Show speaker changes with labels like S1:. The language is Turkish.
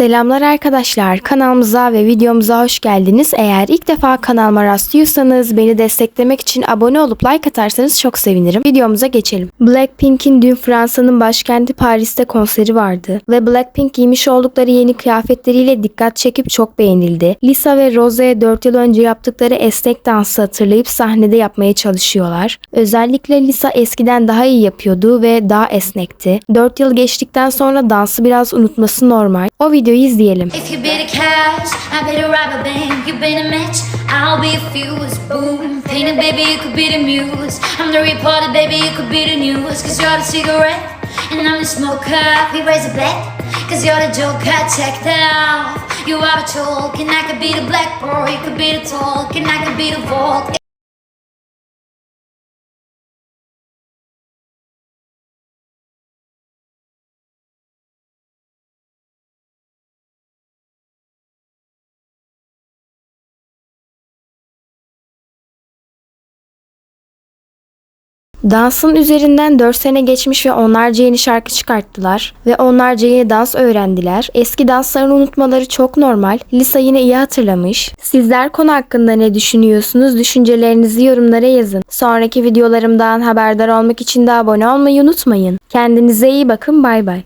S1: Selamlar arkadaşlar. Kanalımıza ve videomuza hoş geldiniz. Eğer ilk defa kanalıma rastlıyorsanız beni desteklemek için abone olup like atarsanız çok sevinirim. Videomuza geçelim. Blackpink'in dün Fransa'nın başkenti Paris'te konseri vardı ve Blackpink giymiş oldukları yeni kıyafetleriyle dikkat çekip çok beğenildi. Lisa ve Rose 4 yıl önce yaptıkları esnek dansı hatırlayıp sahnede yapmaya çalışıyorlar. Özellikle Lisa eskiden daha iyi yapıyordu ve daha esnekti. 4 yıl geçtikten sonra dansı biraz unutması normal. o videoyu izleyelim.
S2: If you been a cash, I been a rubber band. You been a match, I'll be a fuse. Boom, painted baby, you could be the muse. I'm the reporter, baby, you could be the news. Cause you're the cigarette, and I'm the smoker. We raise a bet, cause you're the joker. Check that. You are a choke, and I could be the black boy. You could be the talk, and I could be the vault.
S1: Dansın üzerinden 4 sene geçmiş ve onlarca yeni şarkı çıkarttılar ve onlarca yeni dans öğrendiler. Eski danslarını unutmaları çok normal. Lisa yine iyi hatırlamış. Sizler konu hakkında ne düşünüyorsunuz? Düşüncelerinizi yorumlara yazın. Sonraki videolarımdan haberdar olmak için de abone olmayı unutmayın. Kendinize iyi bakın. Bay bay.